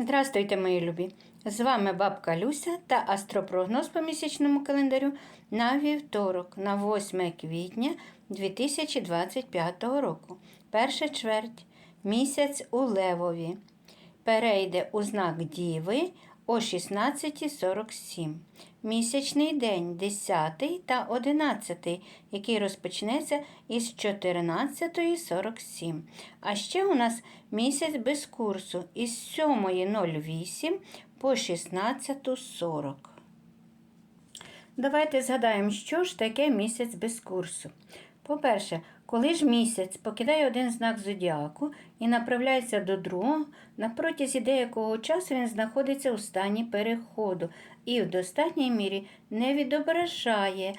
Здравствуйте, мої любі! З вами бабка Люся та астропрогноз по місячному календарю на вівторок, на 8 квітня 2025 року. Перша чверть. Місяць у Левові. Перейде у знак Діви о 16.47. Місячний день 10 та 11, який розпочнеться із 14.47. А ще у нас місяць без курсу із 7.08 по 16.40. Давайте згадаємо, що ж таке місяць без курсу. По-перше, коли ж місяць покидає один знак зодіаку і направляється до другого, на протязі деякого часу він знаходиться у стані переходу і в достатній мірі не відображає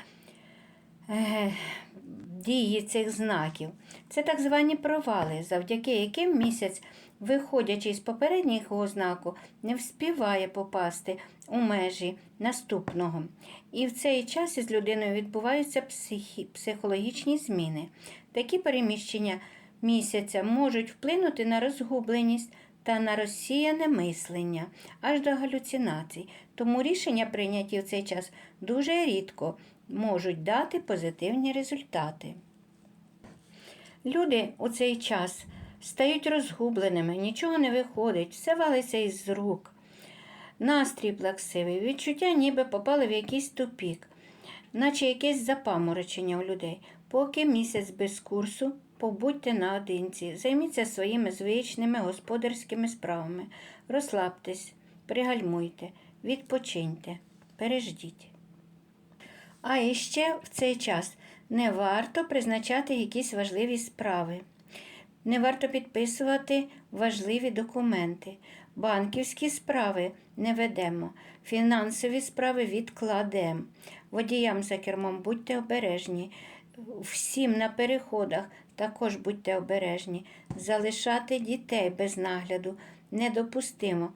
дії цих знаків. Це так звані провали, завдяки яким місяць, виходячи з попереднього знаку, не вспіває попасти у межі наступного. І в цей час із людиною відбуваються психі, психологічні зміни. Такі переміщення місяця можуть вплинути на розгубленість та на розсіяне мислення, аж до галюцинацій. Тому рішення, прийняті в цей час, дуже рідко можуть дати позитивні результати. Люди у цей час стають розгубленими, нічого не виходить, все валиться із рук. Настрій плаксивий, відчуття ніби попали в якийсь тупік, наче якесь запаморочення у людей. Поки місяць без курсу, побудьте наодинці, займіться своїми звичними господарськими справами, розслабтесь, пригальмуйте, відпочиньте, переждіть. А іще в цей час не варто призначати якісь важливі справи. Не варто підписувати важливі документи. Банківські справи не ведемо, фінансові справи відкладемо. Водіям за кермом будьте обережні. Всім на переходах також будьте обережні. Залишати дітей без нагляду недопустимо.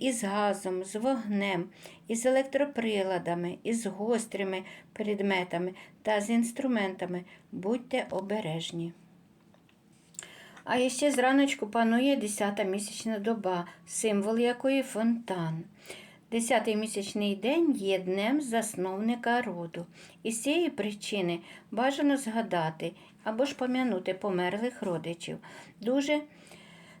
Із газом, з вогнем, із електроприладами, із гострими предметами та з інструментами будьте обережні. А ще зраночку панує 10-та місячна доба, символ якої фонтан. Десятий місячний день є днем засновника роду. І з цієї причини бажано згадати або ж пом'янути померлих родичів. Дуже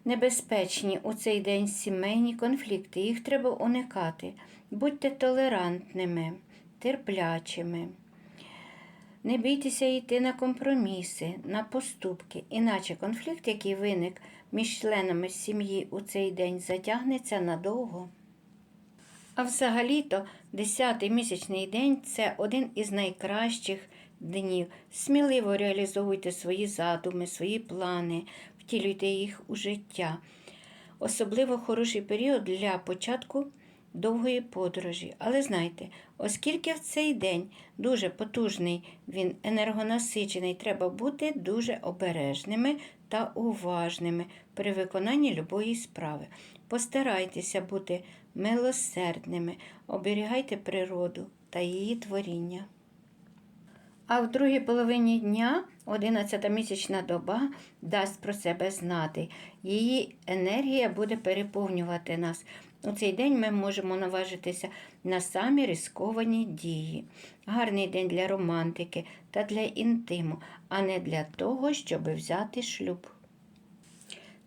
небезпечні у цей день сімейні конфлікти, їх треба уникати. Будьте толерантними, терплячими. Не бійтеся йти на компроміси, на поступки, іначе конфлікт, який виник між членами сім'ї у цей день, затягнеться надовго. А взагалі-то 10-й місячний день це один із найкращих днів. Сміливо реалізовуйте свої задуми, свої плани, втілюйте їх у життя. Особливо хороший період для початку довгої подорожі. Але знайте, оскільки в цей день дуже потужний, він енергонасичений, треба бути дуже обережними та уважними при виконанні любої справи. Постарайтеся бути милосердними, оберігайте природу та її творіння. А в другій половині дня 11 місячна доба дасть про себе знати. Її енергія буде переповнювати нас. У цей день ми можемо наважитися на самі рисковані дії. Гарний день для романтики та для інтиму, а не для того, щоб взяти шлюб.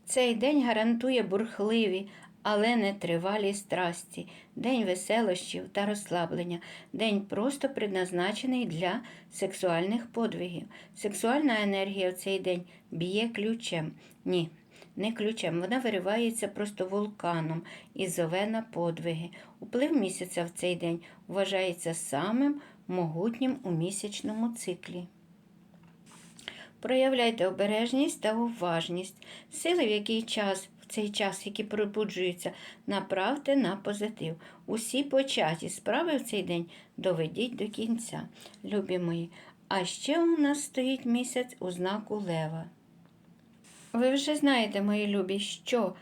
Цей день гарантує бурхливі, але не тривалі страсті, день веселощів та розслаблення, день просто предназначений для сексуальних подвигів. Сексуальна енергія в цей день б'є ключем. Ні, не ключем, вона виривається просто вулканом і зове на подвиги. Уплив місяця в цей день вважається самим могутнім у місячному циклі. Проявляйте обережність та уважність. Сили, в який час, цей час, які пробуджуються, направте на позитив. Усі початі справи в цей день доведіть до кінця, любі мої. А ще у нас стоїть місяць у знаку Лева. Ви вже знаєте, мої любі, що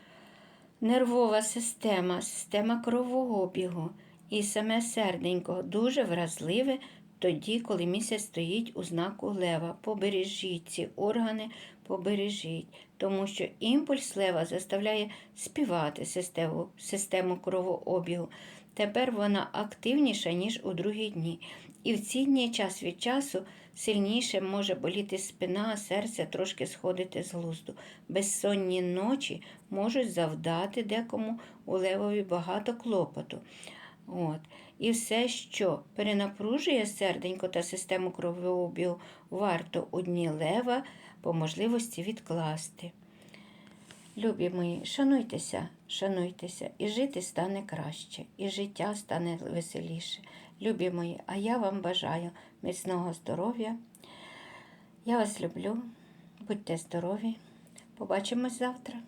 нервова система, система кровообігу і саме серденько дуже вразливе тоді, коли місяць стоїть у знаку лева. Побережіть ці органи, побережіть, тому що імпульс лева заставляє співати систему, систему кровообігу. Тепер вона активніша, ніж у другі дні. І в ці дні час від часу сильніше може боліти спина, серце трошки сходити з глузду. Безсонні ночі можуть завдати декому у левові багато клопоту. От. І все, що перенапружує серденько та систему кровообігу, варто у дні лева по можливості відкласти. Любі мої, шануйтеся, шануйтеся, і жити стане краще, і життя стане веселіше. Любі мої, а я вам бажаю міцного здоров'я. Я вас люблю, будьте здорові. Побачимось завтра.